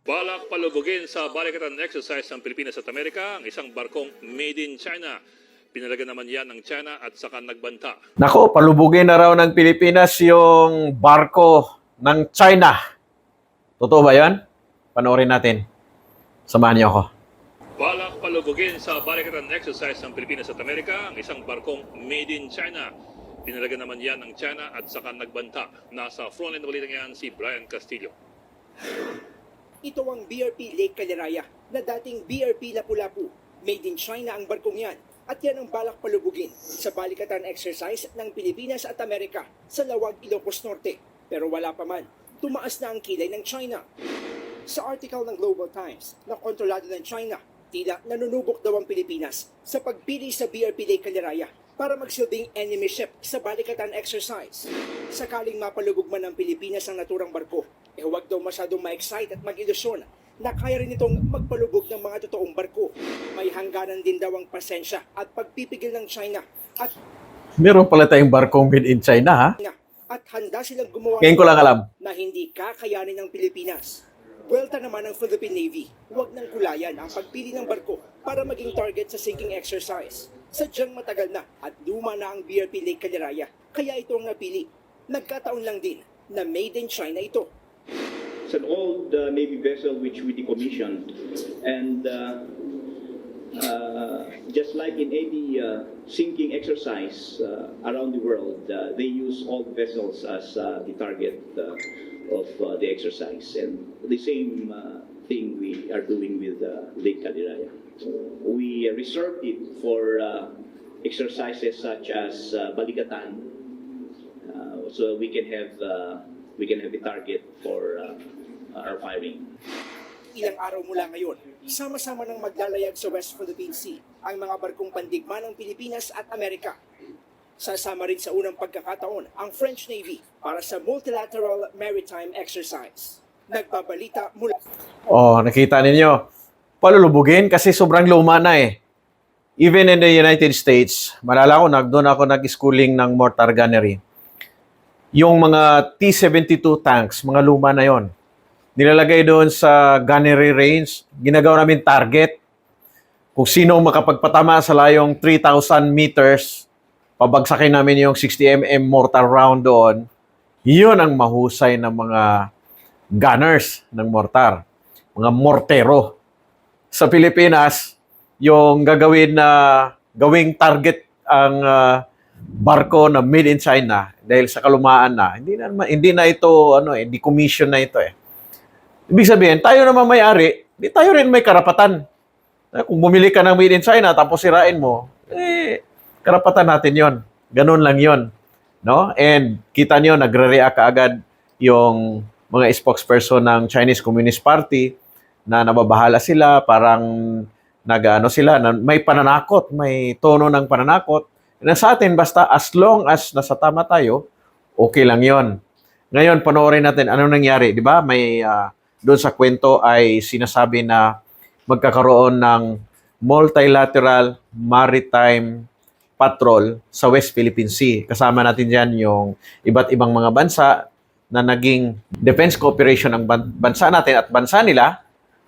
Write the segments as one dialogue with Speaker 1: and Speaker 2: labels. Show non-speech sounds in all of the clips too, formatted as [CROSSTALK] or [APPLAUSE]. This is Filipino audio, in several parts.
Speaker 1: Balak palubugin sa balikatan exercise ng Pilipinas at Amerika ang isang barkong made in China. Pinalaga naman yan ng China at saka nagbanta.
Speaker 2: Nako, palubugin na raw ng Pilipinas yung barko ng China. Totoo ba yan? Panoorin natin. Samahan niyo ako.
Speaker 1: Balak palubugin sa balikatan exercise ng Pilipinas at Amerika ang isang barkong made in China. Pinalaga naman yan ng China at saka nagbanta. Nasa frontline na balitang yan si Brian Castillo.
Speaker 3: Ito ang BRP Lake Caleraya na dating BRP Lapu-Lapu. Made in China ang barkong yan at yan ang balak palubugin sa balikatan exercise ng Pilipinas at Amerika sa Lawag, Ilocos Norte. Pero wala pa man, tumaas na ang kilay ng China. Sa article ng Global Times na kontrolado ng China, tila nanunubok daw ang Pilipinas sa pagpili sa BRP Lake Caleraya para magsilbing enemy ship sa balikatan exercise. Sakaling mapalubog man ng Pilipinas ang naturang barko, eh huwag daw masyadong ma-excite at mag-ilusyon na kaya rin itong magpalubog ng mga totoong barko. May hangganan din daw ang pasensya at pagpipigil ng China at
Speaker 2: Meron pala tayong barkong made in China, ha?
Speaker 3: at handa silang gumawa
Speaker 2: Ngayon ko lang alam.
Speaker 3: na hindi kakayanin ng Pilipinas. Buwelta naman ng Philippine Navy, huwag nang kulayan ang pagpili ng barko para maging target sa sinking exercise. Sadyang matagal na at luma na ang BRP Lake Caleraya, kaya ito ang napili. Nagkataon lang din na made in China ito.
Speaker 4: It's an old uh, Navy vessel which we decommissioned. And uh, uh, just like in any uh, sinking exercise around the world, they use old vessels as the target of the exercise. And the same thing we are doing with Lake Cadiraya. We reserved it for exercises such as uh, Baligatan, uh, so we can have uh, we can have a target for our firing.
Speaker 3: Ilang araw mula ngayon, sama-sama nang maglalayag sa West Philippine Sea ang mga barkong pandigma ng Pilipinas at Amerika. Sasama rin sa unang pagkakataon ang French Navy para sa multilateral maritime exercise. Nagbabalita mula
Speaker 2: Oh, nakita ninyo. Palulubugin kasi sobrang luma na eh. Even in the United States, malala ko, nag, doon ako nag-schooling ng mortar gunnery. Yung mga T-72 tanks, mga luma na yon. Nilalagay doon sa gunnery range, ginagawa namin target. Kung sino makapagpatama sa layong 3,000 meters, pabagsakin namin yung 60mm mortar round doon. Yun ang mahusay ng mga gunners ng mortar, mga mortero. Sa Pilipinas, yung gagawin na gawing target ang ah, barko na made in China dahil sa kalumaan na, hindi na hindi na ito ano eh, decommission na ito eh. Ibig sabihin, tayo naman may-ari, di tayo rin may karapatan. Eh, Kung bumili ka ng made in China tapos sirain mo, eh, karapatan natin yon. Ganun lang yon. No? And kita nyo, nagre-react kaagad yung mga spokesperson ng Chinese Communist Party na nababahala sila, parang nag-ano sila, na may pananakot, may tono ng pananakot. Na sa atin, basta as long as nasa tama tayo, okay lang yon. Ngayon, panoorin natin ano nangyari. Di ba? May ah, doon sa kwento ay sinasabi na magkakaroon ng multilateral maritime patrol sa West Philippine Sea. Kasama natin dyan yung iba't ibang mga bansa na naging defense cooperation ng ban- bansa natin at bansa nila.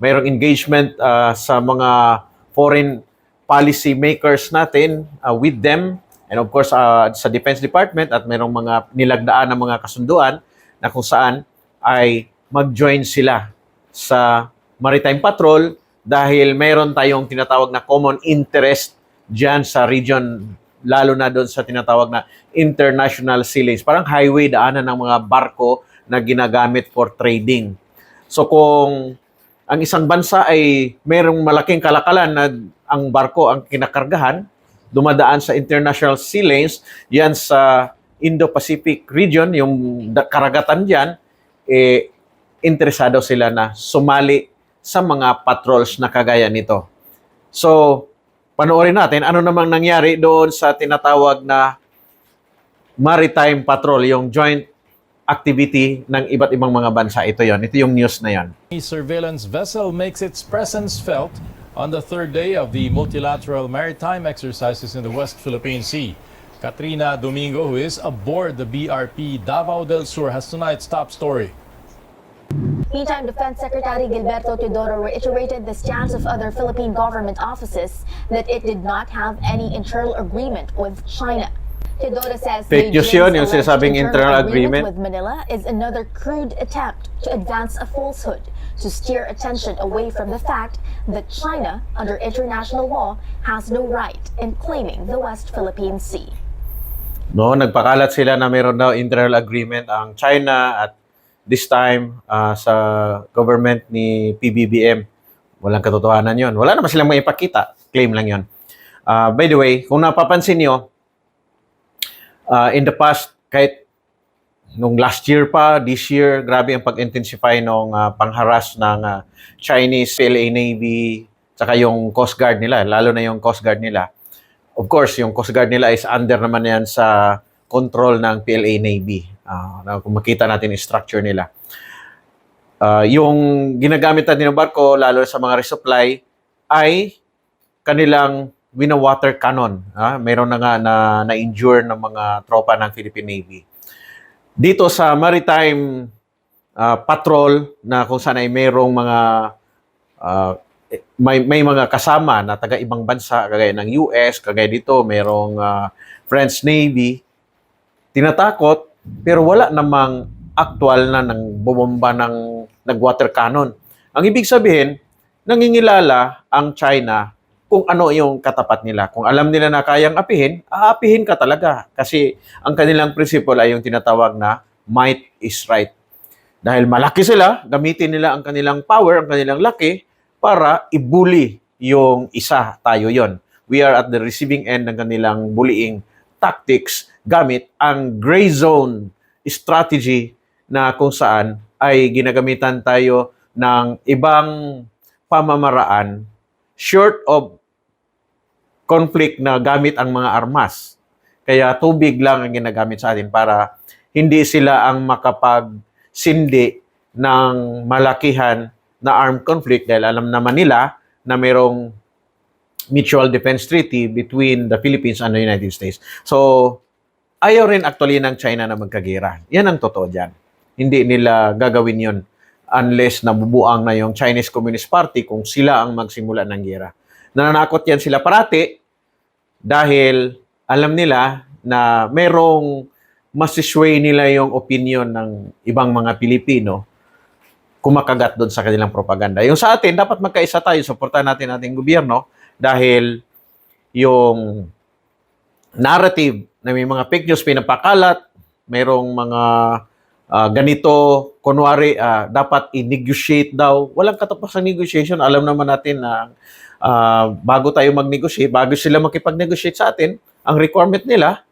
Speaker 2: Mayroong engagement ah, sa mga foreign policy makers natin ah, with them and of course ah, sa Defense Department at mayroong mga nilagdaan ng mga kasunduan na kung saan ay mag-join sila sa maritime patrol dahil mayroon tayong tinatawag na common interest dyan sa region, lalo na doon sa tinatawag na international sea lanes. Parang highway daanan ng mga barko na ginagamit for trading. So kung ang isang bansa ay mayroong malaking kalakalan na ang barko ang kinakargahan, dumadaan sa international sea lanes, yan sa Indo-Pacific region, yung karagatan dyan, eh, interesado sila na sumali sa mga patrols na kagaya nito. So, panoorin natin ano namang nangyari doon sa tinatawag na maritime patrol, yung joint activity ng iba't ibang mga bansa. Ito yon Ito yung news na yon.
Speaker 5: Surveillance vessel makes its presence felt on the third day of the multilateral maritime exercises in the West Philippine Sea. Katrina Domingo, who is aboard the BRP Davao del Sur, has tonight's top story.
Speaker 6: Meantime, Defense Secretary Gilberto Teodoro reiterated the stance of other Philippine government offices that it did not have any internal agreement with China. Teodoro says
Speaker 2: Fake news yun, yung sinasabing internal agreement.
Speaker 6: with Manila is another crude attempt to advance a falsehood to steer attention away from the fact that China, under international law, has no right in claiming the West Philippine Sea.
Speaker 2: No, nagpakalat sila na meron daw internal agreement ang China at this time ah, sa government ni PBBM. Walang katotohanan 'yon. Wala naman silang maipakita. Claim lang 'yon. Ah, by the way, kung napapansin niyo, ah, in the past kahit nung last year pa, this year, grabe ang pag-intensify ng pangharas ng ah, Chinese PLA Navy, tsaka yung Coast Guard nila, lalo na yung Coast Guard nila. Of course, yung Coast Guard nila is under naman yan sa control ng PLA Navy. Ah, na kung makita natin yung structure nila. Ah, yung ginagamit natin ng barko, lalo sa mga resupply, ay kanilang wina-water cannon. Ah, meron na nga na, na-injure ng mga tropa ng Philippine Navy. Dito sa maritime ah, patrol na kung saan ay merong mga eh, may may mga kasama na taga ibang bansa kagaya ng US, kagaya dito merong ah, French Navy tinatakot pero wala namang actual na nang bumomba ng nag-water cannon. Ang ibig sabihin, nangingilala ang China kung ano yung katapat nila. Kung alam nila na kayang apihin, aapihin ka talaga. Kasi ang kanilang principle ay yung tinatawag na might is right. Dahil malaki sila, gamitin nila ang kanilang power, ang kanilang laki, para ibuli yung isa. Tayo yon. We are at the receiving end ng kanilang bullying tactics gamit ang gray zone strategy na kung saan ay ginagamitan tayo ng ibang pamamaraan short of conflict na gamit ang mga armas. Kaya tubig lang ang ginagamit sa atin para hindi sila ang makapagsindi ng malakihan na armed conflict dahil alam naman nila na mayroong mutual defense treaty between the Philippines and the United States. So, ayaw rin actually ng China na magkagera. Yan ang totoo dyan. Hindi nila gagawin yon unless nabubuang na yung Chinese Communist Party kung sila ang magsimula ng gera. Nananakot yan sila parati dahil alam nila na merong masisway nila yung opinion ng ibang mga Pilipino kumakagat doon sa kanilang propaganda. Yung sa atin, dapat magkaisa tayo, suportahan natin ating gobyerno dahil yung narrative na may mga fake news pinapakalat, mayroong mga ah, ganito, kunwari, ah, dapat i-negotiate daw. Walang katapusan negotiation. Alam naman natin na ah, bago tayo mag-negotiate, bago sila makipag-negotiate sa atin, ang requirement nila,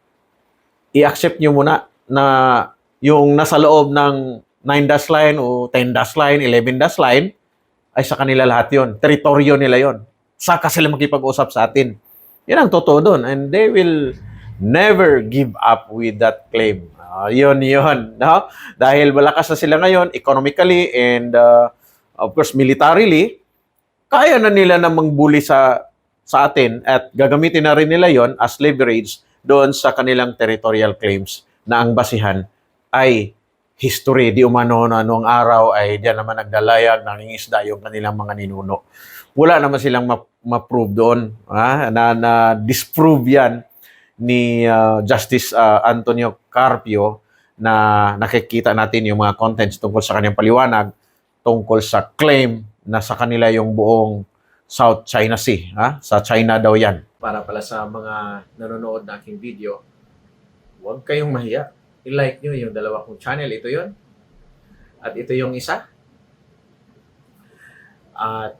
Speaker 2: i-accept nyo muna na yung nasa loob ng 9 dash line o 10 dash line, 11 dash line, ay sa kanila lahat yon Teritoryo nila yon Saka sila makipag-usap sa atin. Yan ang totoo doon. And they will never give up with that claim. Ah, yun, yun. [LAUGHS] No? Dahil malakas na sila ngayon, economically and uh, of course militarily, kaya na nila na mangbuli sa sa atin at gagamitin na rin nila yon as leverage doon sa kanilang territorial claims na ang basihan ay history. Di umano na noong araw ay diyan naman nagdalayag, nangingisda yung kanilang mga ninuno. Wala naman silang ma- ma-prove doon. Ha? Na, na disprove yan ni uh, Justice uh, Antonio Carpio na nakikita natin yung mga contents tungkol sa kanyang paliwanag tungkol sa claim na sa kanila yung buong South China Sea. Ha? Sa China daw yan. Para pala sa mga nanonood na aking video, huwag kayong mahiya. I-like nyo yung dalawa kong channel. Ito yon At ito yung isa. At